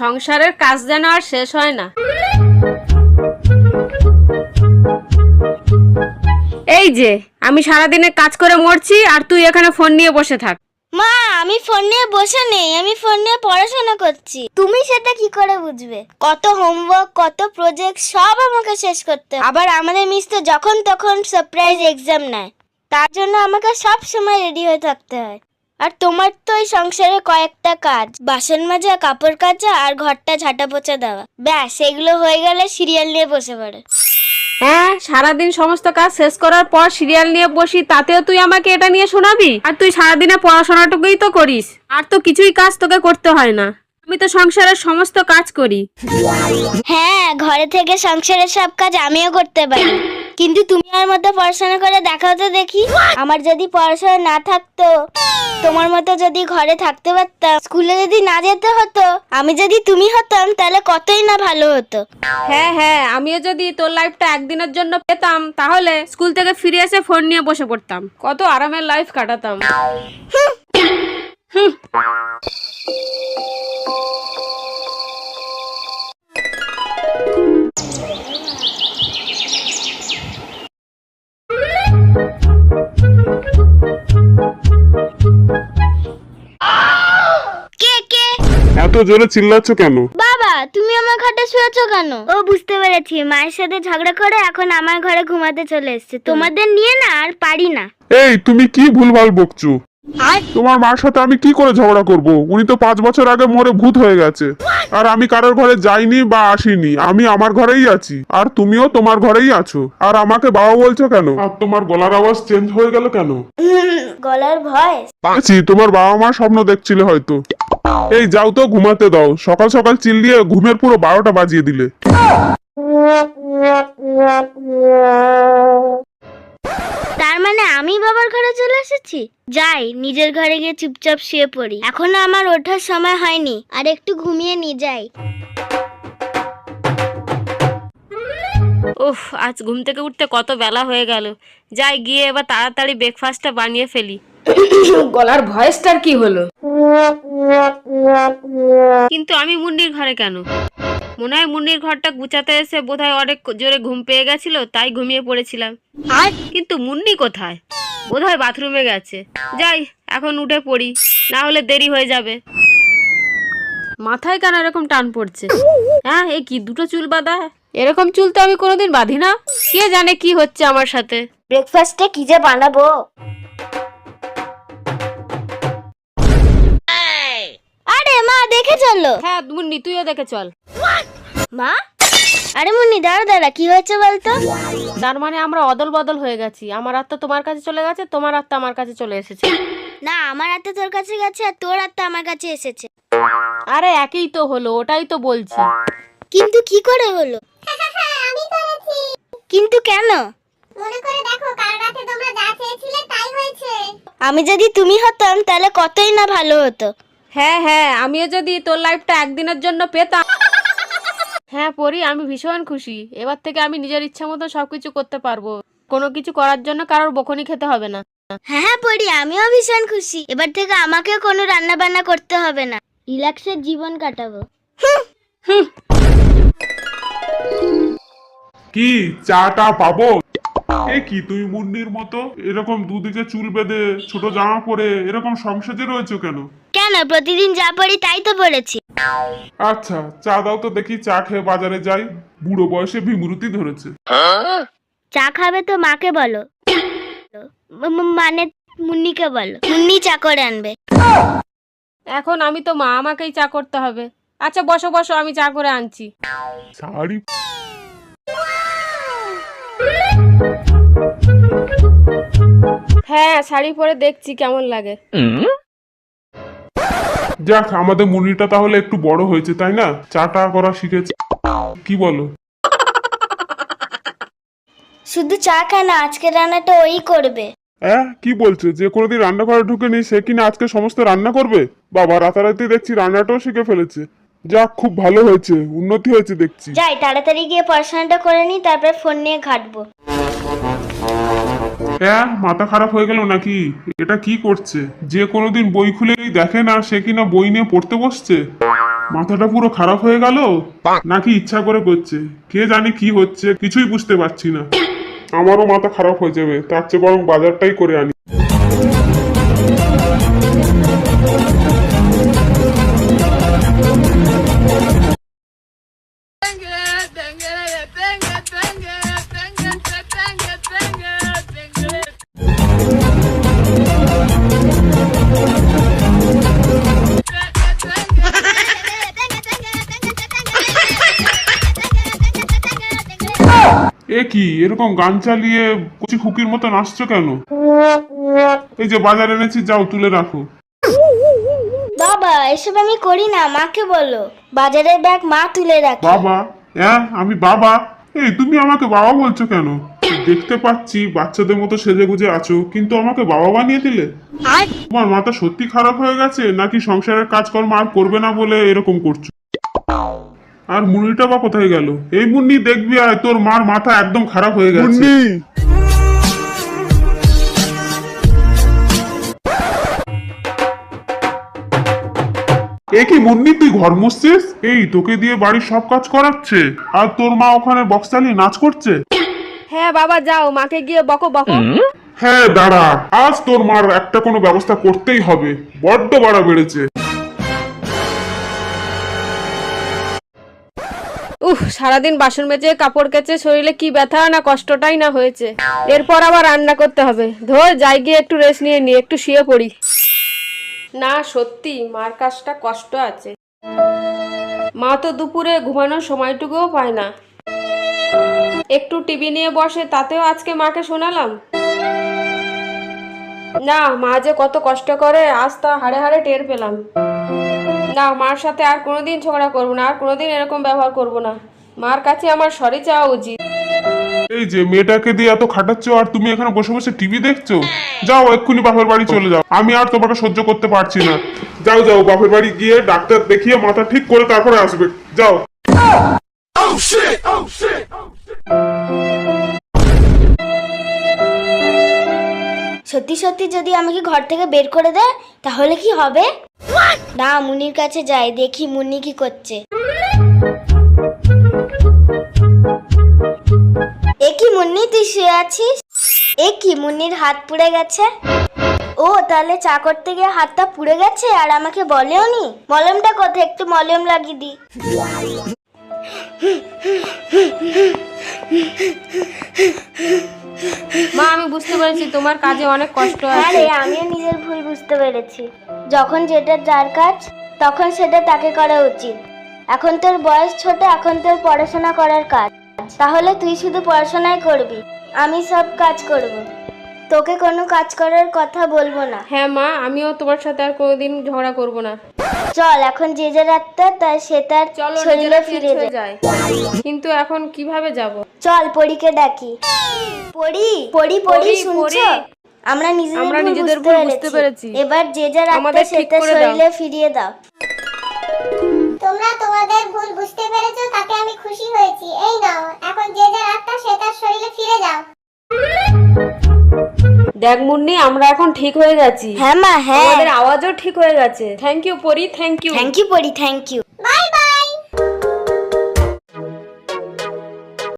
সংসারের কাজ যেন আর শেষ হয় না। এই যে, আমি সারাদিনে কাজ করে মরছি আর তুই এখানে ফোন নিয়ে বসে থাক। মা, আমি ফোন নিয়ে বসে নেই, আমি ফোন নিয়ে পড়াশোনা করছি। তুমি সেটা কি করে বুঝবে? কত হোমওয়ার্ক কত প্রজেক্ট সব আমাকে শেষ করতে হয়। আবার আমাদের মিস তো যখন তখন সারপ্রাইজ এক্সাম নেয়। তার জন্য আমাকে সব সময় রেডি হয়ে থাকতে হয়। আর তোমার তো ওই সংসারে কয়েকটা কাজ। বাসন মাজা কাপড় কাচা আর ঘরটা ঝাঁটা পোছা দেওয়া। ব্যাস এগুলো হয়ে গেলে সিরিয়াল নিয়ে বসে পড়ে। হ্যাঁ সারাদিন সমস্ত কাজ শেষ করার পর সিরিয়াল নিয়ে বসি তাতেও তুই আমাকে এটা নিয়ে শোনাবি? আর তুই সারাদিনে পড়াশোনাটুকুই তো করিস। আর তো কিছুই কাজ তোকে করতে হয় না। আমি তো সংসারের সমস্ত কাজ করি। হ্যাঁ ঘরে থেকে সংসারের সব কাজ আমিও করতে পারি। কিন্তু তুমি আমার মতো পড়াশোনা করে দেখাও তো দেখি। আমার যদি পড়াশোনা না থাকতো তোমার মতো যদি ঘরে থাকতে পারতাম স্কুলে যদি না যেতে হতো আমি যদি তুমি হতাম তাহলে কতই না ভালো হতো। হ্যাঁ হ্যাঁ আমিও যদি তোর লাইফটা একদিনের জন্য পেতাম তাহলে স্কুল থেকে ফিরে এসে ফোন নিয়ে বসে পড়তাম। কত আরামের লাইফ কাটাতাম। হুম। এত জোরে চিল্লাচ্ছ কেন? বাবা তুমি আমার ঘাটে শুয়েছো কেন? ও বুঝতে পেরেছি। মায়ের সাথে ঝগড়া করে এখন আমার ঘরে ঘুমাতে চলে এসেছে। তোমাদের নিয়ে না আর পারি না। এই তুমি কি ভুলভাল বকছো? তোমার মার সাথে আমি কি করে ঝগড়া করব? উনি তো পাঁচ বছর আগে মরে ভূত হয়ে গেছে। আর আমি কারোর ঘরে যাইনি বা আসিনি। আমি আমার ঘরেই আছি। আর তুমিও তোমার ঘরেই আছো। আর আমাকে বাবা বলছো কেন? আর তোমার গলার আওয়াজ চেঞ্জ হয়ে গেল কেন? গলার ভয়েস। তোমার বাবা মা স্বপ্ন দেখছিল হয়তো। এই যাও তো ঘুমাতে দাও। সকাল সকাল চিল্লিয়ে ঘুমের পুরো বারোটা বাজিয়ে দিলে। তার মানে আমি বাবার ঘরে চলে এসেছি? যাই নিজের ঘরে গিয়ে চুপচাপ শুয়ে পড়ি। এখনও আমার ওঠার সময় হয়নি। আর একটু ঘুমিয়ে নি যাই। উফ আজ ঘুম থেকে উঠতে কত বেলা হয়ে গেল। যাই গিয়ে এবার তাড়াতাড়ি ব্রেকফাস্টটা বানিয়ে ফেলি। গলার ভয়েসটার কি হলো? কিন্তু আমি মুন্নির ঘরে কেন? মনে হয় মুন্নির ঘরটা গুছাতে এসে বোধহয় অনেক জোরে ঘুম পেয়ে গেছিল তাই ঘুমিয়ে পড়েছিলাম। কিন্তু মুন্নি কোথায়? বোধহয় বাথরুমে গেছে। যাই এখন উঠে পড়ি না হলে দেরি হয়ে যাবে। মাথায় কেন এরকম টান পড়ছে? হ্যাঁ এ কি দুটো চুল বাঁধা? এরকম চুল তো আমি কোনোদিন বাঁধি না। কে জানে কি হচ্ছে আমার সাথে? ব্রেকফাস্টে কি যে বানাবো? মা দেখে চলো। হ্যাঁ মুন্নি তুইও দেখে চল। মা? আরে মুন্নি দাঁড়া দাঁড়া কি হয়েছে বলতো? তার মানে আমরা অদল বদল হয়ে গেছি। আমার আত্মা তোমার কাছে চলে গেছে তোমার আত্মা আমার কাছে চলে এসেছে। না আমার হাতে তোর কাছে গেছে আর তোর হাতে আমার কাছে এসেছে। আরে একই তো হলো ওটাই তো বলছি। কিন্তু কি করে হলো? কিন্তু কেন? মনে করে দেখো কাল রাতে তোমরা যা চেয়েছিলে তাই হয়েছে। আমি যদি তুমি হতাম তাহলে কতই না ভালো হতো। হ্যাঁ হ্যাঁ আমিও যদি তোর লাইফটা একদিনের জন্য পেতাম। হ্যাঁ পরি আমি ভীষণ খুশি। এবার থেকে আমি নিজের ইচ্ছা মতো সবকিছু করতে পারব। কোনো কিছু করার জন্য কারোর বকুনি খেতে হবে না। হ্যাঁ হ্যাঁ পড়ি আমিও ভীষণ খুশি। এবার থেকে আমাকেও কোনো রান্না বান্না করতে হবে না। রিল্যাক্সের জীবন কাটাবো। কি চাটা পাবো? এ কি তুমি মুন্নির মতো? এরকম দুদিকে চুল বেঁধে ছোট জামা পরে এরকম সংসদে রয়েছো কেন? কেন প্রতিদিন যা পড়ি তাই তো পড়েছি। আচ্ছা চা দাও তো দেখি চা খেয়ে বাজারে যাই। বুড়ো বয়সে বিমূর্তি ধরেছে। চা খাবে তো মাকে বলো। ম- মানে মুন্নিকে বলো। মুন্নি চা করে আনবে। এখন আমি তো মা আমাকেই চা করতে হবে। আচ্ছা বসো বসো আমি চা করে আনছি। শাড়ি হ্যাঁ শাড়ি পরে দেখছি কেমন লাগে। যাক আমাদের মুনিটা তাহলে একটু বড় হয়েছে তাই না? চাটা করা শিখেছে। কি বলো? শুধু চা কেন আজকে রান্নাটা ওই করবে। হ্যাঁ কি বলছো? যে কোনোদিন রান্নাঘরে ঢুকেনি সে কিনা আজকে সমস্ত রান্না করবে? বাবা রাতারাতি দেখছি রান্নাটাও শিখে ফেলেছে। যাক খুব ভালো হয়েছে উন্নতি হয়েছে দেখছি। যাই তাড়াতাড়ি গিয়ে পড়াশোনাটা করে নিই তারপর ফোন নিয়ে ঘাটবো। হ্যাঁ মাথা খারাপ হয়ে গেল নাকি? এটা কি করছে? যে কোনোদিন বই খুলেই দেখে না সে কিনা বই নিয়ে পড়তে বসছে? মাথাটা পুরো খারাপ হয়ে গেল? নাকি ইচ্ছা করে করছে? কে জানে কি হচ্ছে? কিছুই বুঝতে পারছি না। আমারও মাথা খারাপ হয়ে যাবে। তার চেয়ে বরং বাজারটাই করে আনি। এ কি? এরকম গান চালিয়ে কচি খুকির মতো নাচছো কেন? এই যে বাজার এনেছি যাও তুলে রাখো। বাবা এসব আমি করি না মাকে বলো। বাজারের ব্যাগ মা তুলে রাখে। বাবা? হ্যাঁ আমি বাবা। এই তুমি আমাকে বাবা বলছো কেন? দেখতে পাচ্ছি বাচ্চাদের মতো সেজে গুজে আছো কিন্তু আমাকে বাবা বানিয়ে দিলে? তোমার মাথা সত্যি খারাপ হয়ে গেছে নাকি সংসারের কাজকর্ম আর করবে না বলে এরকম করছ? আর মুন্নিটা বা কোথায় গেল? এই মুন্নি দেখবি আর তোর মার মাথা একদম খারাপ হয়ে গেছে। এ কি মুন্নি তুই ঘর মুছছিস? এই তোকে দিয়ে বাড়ির সব কাজ করাচ্ছে। আর তোর মা ওখানে বক্স চালিয়ে নাচ করছে? হ্যাঁ বাবা যাও মাকে গিয়ে বকো বকো। হ্যাঁ দাঁড়া। আজ তোর মার একটা কোনো ব্যবস্থা করতেই হবে। বড্ড বাড়া বেড়েছে। উহ, সারাদিন বাসন মেজে কাপড় কেচে শরীরে কি ব্যথা না কষ্টটাই না হয়েছে। এরপর আবার রান্না করতে হবে। ধর, যাই গিয়ে একটু রেস্ট নিয়ে নি, একটু শুয়ে পড়ি। না, সত্যি, মার কাজটা কষ্ট আছে। মা তো দুপুরে ঘুমানোর সময়টুকুও পায় না। একটু টিভি নিয়ে বসে, তাতেও আজকে মাকে শোনালাম। না, মা যে কত কষ্ট করে, আজ তা হাড়ে হাড়ে টের পেলাম। না মার সাথে আর কোনোদিন ঝগড়া করব না আর কোনোদিন এরকম ব্যবহার করব না। মার কাছে আমার সরি চাওয়া উচিত। এই যে মেয়েটাকে দিয়ে এত খাটাচ্ছ আর তুমি এখানে বসে বসে টিভি দেখছ? যাও এক্ষুনি বাপের বাড়ি চলে যাও। আমি আর তোমাকে সহ্য করতে পারছি না। যাও যাও বাপের বাড়ি গিয়ে ডাক্তার দেখিয়ে মাথা ঠিক করে তারপরে আসবে। যাও। সত্যি সত্যি যদি আমাকে ঘর থেকে বের করে দেয় তাহলে কি হবে? না মুনির কাছে যাই দেখি মুনি কি করছে। এ কি মুন্নি তুই শুয়ে আছিস? এ কি মুন্নির হাত পুড়ে গেছে? ও তাহলে চা করতে গিয়ে হাতটা পুড়ে গেছে আর আমাকে বলেও নি? মলমটা কোথায়? একটু মলম লাগিয়ে দি। মা আমি বুঝতে পেরেছি তোমার কাজে অনেক কষ্ট আছে। আরে আমিও নিজের ভুল বুঝতে পেরেছি। যখন যেটা যার কাজ তখন সেটা তাকে করা উচিত। এখন তোর বয়স ছোট এখন তোর পড়াশোনা করার কাজ। তাহলে তুই শুধু পড়াশোনাই করবি আমি সব কাজ করব। তোকে কোনো কাজ করার কথা বলব না। হ্যাঁ মা আমিও তোমার সাথে আর কোনোদিন ঝগড়া করব না। চল এখন যে যার আত্মা তার সে তার চলো শরীরে ফিরে যায়। কিন্তু এখন কীভাবে যাব? চল পরীকে ডাকি। পরি পরি পড়ি পড়ি, শুনছো? আমরা নিজেদের আমরা নিজেদের ভুল বুঝতে পেরেছি। এবার যে যার আত্মা আমাদের তার সেটা শরীরে ফিরিয়ে দাও। তোমরা তোমাদের ভুল বুঝতে পেরেছ তাতে আমি খুশি হয়েছি। দেখ মুন্নি আমরা এখন ঠিক হয়ে গেছি। হ্যাঁ মা হ্যাঁ। আমাদের আওয়াজও ঠিক হয়ে গেছে। Thank you Pori thank you thank you Pori thank you